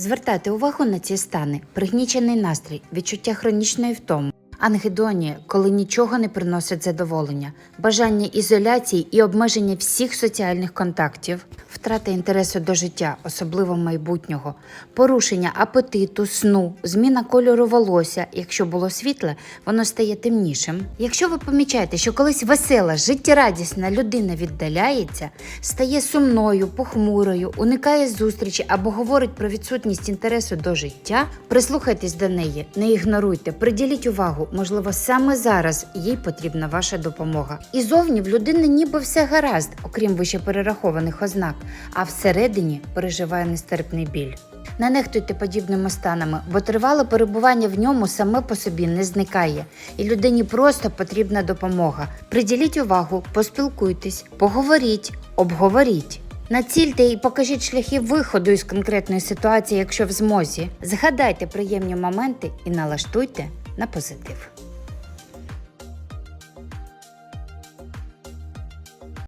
Звертайте увагу на ці стани: пригнічений настрій, відчуття хронічної втоми, ангедонія, коли нічого не приносить задоволення, бажання ізоляції і обмеження всіх соціальних контактів, втрата інтересу до життя, особливо майбутнього, порушення апетиту, сну, зміна кольору волосся. Якщо було світле, воно стає темнішим. Якщо ви помічаєте, що колись весела, життєрадісна людина віддаляється, стає сумною, похмурою, уникає зустрічі або говорить про відсутність інтересу до життя, прислухайтесь до неї, не ігноруйте, приділіть увагу. Можливо, саме зараз їй потрібна ваша допомога. І зовні в людини ніби все гаразд, окрім вище перерахованих ознак, а всередині переживає нестерпний біль. Не нехтуйте подібними станами, бо тривале перебування в ньому саме по собі не зникає, і людині просто потрібна допомога. Приділіть увагу, поспілкуйтесь, поговоріть, обговоріть. Націльте і покажіть шляхи виходу із конкретної ситуації, якщо в змозі. Згадайте приємні моменти і налаштуйте на позитив.